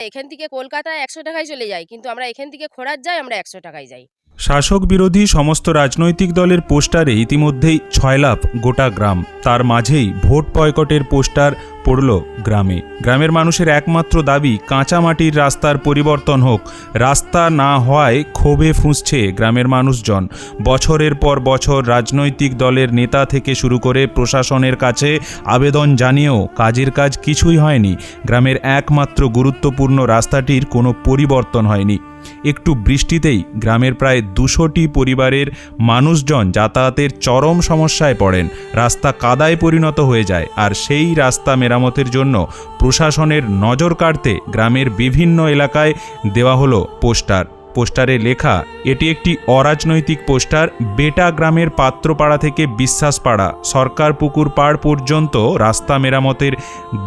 এখান থেকে কলকাতায় একশো টাকায় চলে যাই। কিন্তু আমরা এখান থেকে খোড়ার যাই, আমরা একশো টাকায় যাই। শাসক বিরোধী সমস্ত রাজনৈতিক দলের পোস্টারে ইতিমধ্যেই ছয় লাভ গোটা গ্রাম। তার মাঝেই ভোট বয়কটের পোস্টার পড়ল গ্রামে। গ্রামের মানুষের একমাত্র দাবি কাঁচা মাটির রাস্তার পরিবর্তন হোক। রাস্তা না হওয়ায় ক্ষোভে ফুঁসছে গ্রামের মানুষজন। বছরের পর বছর রাজনৈতিক দলের নেতা থেকে শুরু করে প্রশাসনের কাছে আবেদন জানিয়েও কাজের কাজ কিছুই হয়নি। গ্রামের একমাত্র গুরুত্বপূর্ণ রাস্তাটির কোনো পরিবর্তন হয়নি। একটু বৃষ্টিতেই গ্রামের প্রায় দুশোটি পরিবারের মানুষজন যাতায়াতের চরম সমস্যায় পড়েন। রাস্তা কাদায় পরিণত হয়ে যায় আর সেই রাস্তা মেরামতের জন্য প্রশাসনের নজর কাড়তে গ্রামের বিভিন্ন এলাকায় দেওয়া হলো পোস্টার। পোস্টারে লেখা, এটি একটি অরাজনৈতিক পোস্টার। বেটা গ্রামের পাত্রপাড়া থেকে বিশ্বাসপাড়া। সরকার পুকুর পাড় পর্যন্ত রাস্তা মেরামতের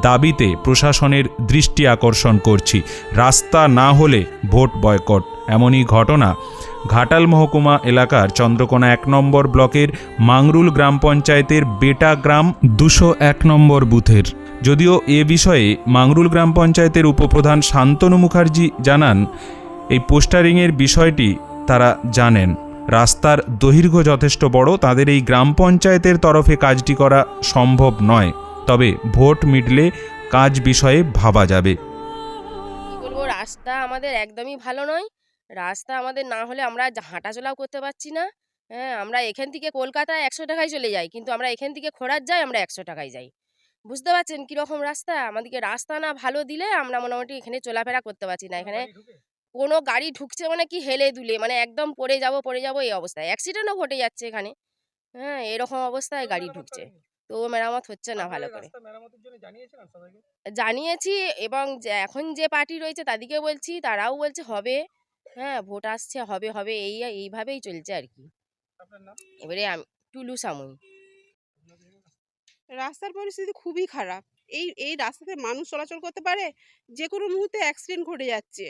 দাবিতে প্রশাসনের দৃষ্টি আকর্ষণ করছি। রাস্তা না হলে ভোট বয়কট। এমনই ঘটনা ঘাটাল মহকুমা এলাকার চন্দ্রকোনা এক নম্বর ব্লকের মাংরুল গ্রাম পঞ্চায়েতের বেটা গ্রাম দুশো এক নম্বর বুথের। যদিও এ বিষয়ে মাংরুল গ্রাম পঞ্চায়েতের উপপ্রধান শান্তনু মুখার্জি জানান এই পোস্টারিংয়ের বিষয়টি তারা জানেন। রাস্তার দৈর্ঘ্য যথেষ্ট বড়, তাদের এই গ্রাম পঞ্চায়েতের তরফে কাজটি করা সম্ভব নয়। তবে ভোট মিটলে কাজ বিষয়ে ভাবা যাবে। বলব, রাস্তা আমাদের একদমই ভালো নয়। রাস্তা আমাদের না হলে আমরা হাঁটাচলাও করতে পারছি না। হ্যাঁ আমরা এখান থেকে কলকাতায় একশো টাকায় চলে যাই, কিন্তু আমরা এখান থেকে খোড়ার যাই, আমরা একশো টাকায় যাই। বুঝতে পারছেন কীরকম রাস্তা? আমাদেরকে রাস্তা না ভালো দিলে আমরা মোটামুটি এখানে চলাফেরা করতে পারছি না। এখানে কোনো গাড়ি ঢুকছে মানে কি হেলে দুলে মানে একদম পড়ে যাব পড়ে যাব এই অবস্থায়। অ্যাক্সিডেন্টও ঘটে যাচ্ছে এখানে। হ্যাঁ এরকম অবস্থায় গাড়ি ঢুকছে। তো মেরামত হচ্ছে না ভালো করে। জানিয়েছি এবং এখন যে পার্টি রয়েছে তাদেরকে বলছি তারাও বলছে হবে। হ্যাঁ ভোট আসছে হবে হবে এই এইভাবেই চলছে আর কি। এবারে আমি টুলু সামুই। রাস্তার পরিস্থিতি খুবই খারাপ। এই এই রাস্তাতে মানুষ চলাচল করতে পারে যে কোনো মুহূর্তে অ্যাক্সিডেন্ট ঘটে যাচ্ছে।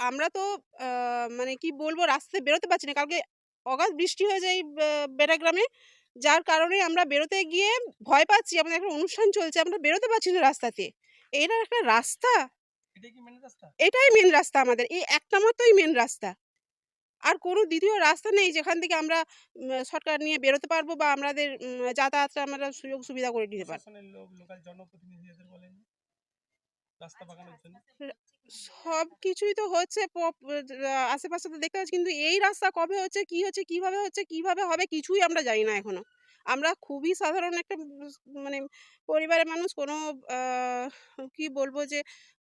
আমরা তো মানে কি বলব রাস্তাতে বেরোতে পারছি না। কালকে অগাধ বৃষ্টি হয়ে যায় বেড়াগ্রামে। যার কারণে আমরা বেরোতে গিয়ে ভয় পাচ্ছি। আমাদের একটা অনুষ্ঠান চলছে আমরা বেরোতে পারছি না রাস্তাতে। এটা একটা রাস্তা? এটাই মেন রাস্তা আমাদের। এই একটা মাত্রই মেন রাস্তা। আর কোনো দ্বিতীয় রাস্তা নেই যেখান থেকে আমরা শর্টকাট নিয়ে বেরোতে পারব বা আমাদের যাতায়াতটা আমরা সুযোগ সুবিধা করে নিতে পারব। সব কিছুই তো হচ্ছে পপ- আশেপাশে তো দেখতে পাচ্ছি কিন্তু এই রাস্তা কবে হচ্ছে কি হচ্ছে কীভাবে হচ্ছে কীভাবে হবে কিছুই আমরা জানি না এখনও। আমরা খুবই সাধারণ একটা মানে পরিবারের মানুষ কোনো আহ, কি বলব যে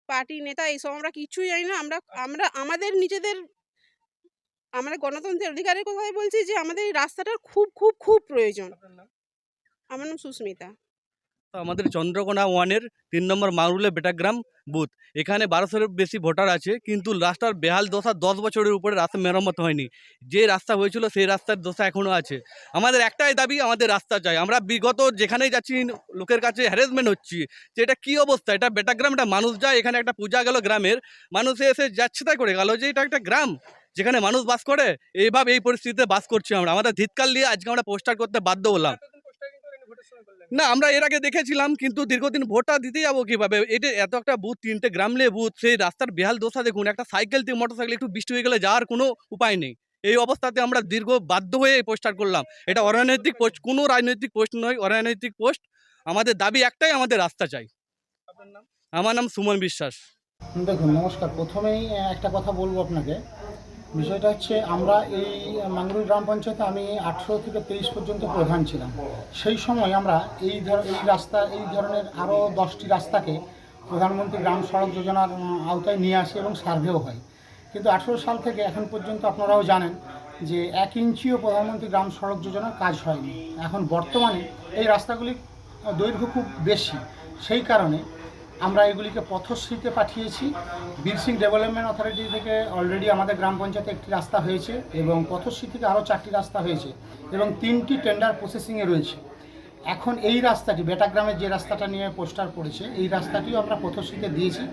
পার্টি নেতা এইসব আমরা কিছুই জানি না। আমরা আমরা আমাদের নিজেদের আমরা গণতন্ত্রের অধিকারের কথাই বলছি যে আমাদের এই রাস্তাটার খুব খুব খুব প্রয়োজন। আমার নাম সুস্মিতা। তো আমাদের চন্দ্রকোনা ওয়ানের তিন নম্বর মারুলে বেটাগ্রাম বুথ। এখানে বারোশোর বেশি ভোটার আছে, কিন্তু রাস্তার বেহাল দশা দশ বছরের উপরে রাস্তা মেরামত হয়নি। যে রাস্তা হয়েছিল সেই রাস্তার দশা এখনও আছে। আমাদের একটাই দাবি, আমাদের রাস্তা চাই। আমরা বিগত যেখানেই যাচ্ছি, লোকের কাছে হ্যারাসমেন্ট হচ্ছি, যে এটা কী অবস্থা? এটা বেটাগ্রাম এটা মানুষ যায়, এখানে একটা পূজা গেল গ্রামের, মানুষে এসে যাচ্ছে তাই করে গেল যে এটা একটা গ্রাম, যেখানে মানুষ বাস করে, এইভাবে এই পরিস্থিতিতে বাস করছি আমরা। আমাদের ধিৎকাল নিয়ে আজকে আমরা পোস্টার করতে বাধ্য হলাম। না আমরা এর আগে দেখেছিলাম কিন্তু দীর্ঘদিন ভোটটা দিতে যাব কীভাবে? এটা এত একটা বুথ তিনটে গ্রাম নিয়ে বুথ সেই রাস্তার বেহাল দোষা দেখুন একটা সাইকেল থেকে মোটর সাইকেল একটু বৃষ্টি হয়ে গেলে যাওয়ার কোনো উপায় নেই। এই অবস্থাতে আমরা দীর্ঘ বাধ্য হয়ে এই পোস্টার করলাম। এটা অরাজনৈতিক পোস্ট কোনো রাজনৈতিক পোস্ট নয় অরাজনৈতিক পোস্ট। আমাদের দাবি একটাই আমাদের রাস্তা চাই। আমার নাম সুমন বিশ্বাস। দেখুন নমস্কার। প্রথমেই একটা কথা বলব আপনাকে। বিষয়টা হচ্ছে আমরা এই মাঙ্গুর গ্রাম পঞ্চায়েতে আমি আঠেরো থেকে তেইশ পর্যন্ত প্রধান ছিলাম। সেই সময় আমরা এই ধর, এই রাস্তা, এই ধরনের আরও দশটি রাস্তাকে প্রধানমন্ত্রী গ্রাম সড়ক যোজনার আওতায় নিয়ে আসে এবং সার্ভেও হয়। কিন্তু আঠেরো সাল থেকে এখন পর্যন্ত আপনারাও জানেন যে এক ইঞ্চিও প্রধানমন্ত্রী গ্রাম সড়ক যোজনার কাজ হয়নি। এখন বর্তমানে এই রাস্তাগুলি দৈর্ঘ্য খুব বেশি। সেই কারণে আমরা এগুলিকে পথশ্রীতে পাঠিয়েছি। বীরসিং ডেভেলপমেন্ট অথরিটি থেকে অলরেডি আমাদের গ্রাম পঞ্চায়েতে একটি রাস্তা হয়েছে এবং পথশ্রী থেকে আরও চারটি রাস্তা হয়েছে এবং তিনটি টেন্ডার প্রসেসিংয়ে রয়েছে। এখন এই রাস্তাটি বেটাগ্রামের যে রাস্তাটা নিয়ে পোস্টার পড়েছে, এই রাস্তাটিও আমরা পথশ্রীতে দিয়েছি।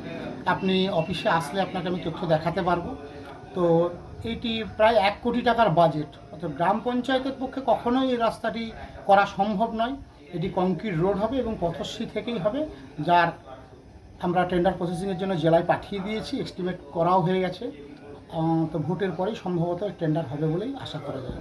আপনি অফিসে আসলে আপনাকে আমি তথ্য দেখাতে পারব। তো এটি প্রায় এক কোটি টাকার বাজেট অর্থাৎ গ্রাম পঞ্চায়েতের পক্ষে কখনোই এই রাস্তাটি করা সম্ভব নয়। এটি কংক্রিট রোড হবে এবং পথশ্রী থেকেই হবে, যার আমরা টেন্ডার প্রসেসিংয়ের জন্য জেলায় পাঠিয়ে দিয়েছি এস্টিমেট করাও হয়ে গেছে। তো ভোটের পরেই সম্ভবত টেন্ডার হবে বলেই আশা করা যায়।